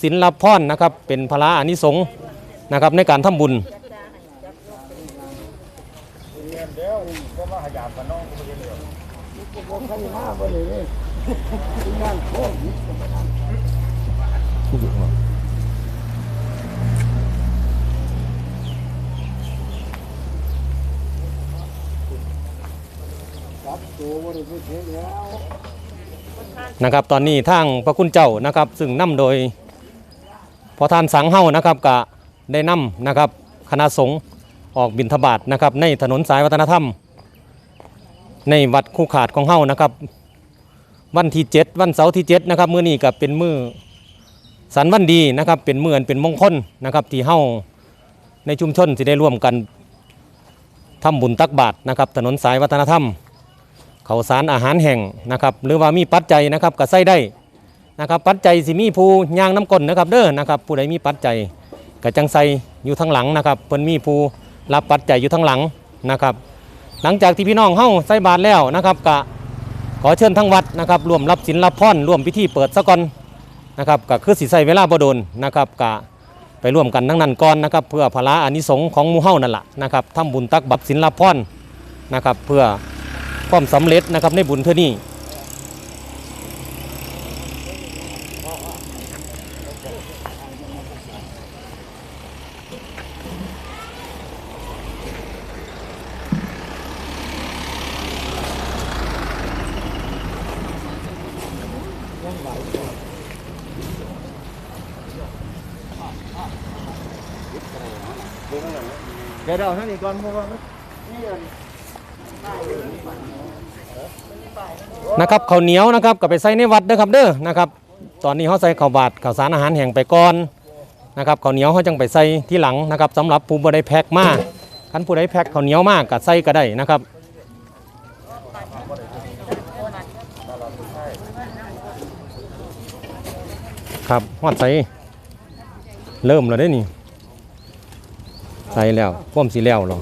ศีลรับพรนะครับ เป็นพระอานิสงส์นะครับในการทำบุญนะครับตอนนี้ทางพระคุณเจ้านะครับ ซึ่งนำโดย พอทานสังเฮ้านะครับกะได้นำนะครับคณะสงฆ์ออกบิณฑบาตนะครับ ในถนนสายวัฒนธรรม ในวัดคู่ขาดของเฮ้านะครับ วันที่7วันเสาร์ที่7นะครับมื้อนี้ก็เป็นมื้อสันวันดีนะครับ เป็นมื้ออันเป็นมงคลนะครับ ที่เฮ้าในชุมชนสิได้ร่วมกันทำบุญตักบาตรนะครับ ถนนสายวัฒนธรรมเขาสารอาหารแห้งนะครับ หรือว่ามีปัจจัยนะครับก็ใส่ได้ นะครับปัจจัยสิมีผู้ย่างน้ำก้นนะครับเด้อนะครับผู้ใดมีปัจจัยก็จังใส่อยู่ทางหลังนะครับเพิ่นมีผู้รับปัจจัยอยู่ทางหลังนะครับ หลังจากที่พี่น้องเฮ้าใส่บาตรแล้วนะครับก็ขอเชิญทั้งวัดนะครับร่วมรับศีลรับพรร่วมพิธีเปิดซะก่อนนะครับก็คือสิใส่เวลาบ่โดนนะครับก็ไปร่วมกันทั้งนั้นก่อนนะครับเพื่อพละอานิสงส์ของมูเฮานั่นแหละนะครับทำบุญตักบัตรศีลรับพรนะครับเพื่อความสำเร็จนะครับในบุญเท่านี้ เดี๋ยวเราท่านอีกก่อนเพราะว่านะครับข้าวเหนียวนะครับก็ไปใส่ในวัดเด้อครับเด้อนะครับ ตอนนี้เขาใส่ข้าวบาดข้าวสารอาหารแห้งไปก่อนนะครับข้าวเหนียวเขาจังไปใส่ที่หลังนะครับสำหรับผู้บ่ได้แพ็คมากคันผู้ใดแพ็คข้าวเหนียวมากก็ใส่ก็ได้นะครับครับฮอดใส่เริ่มแล้วได้นี่ใส่แล้วพ่วมสีแล้วหรอ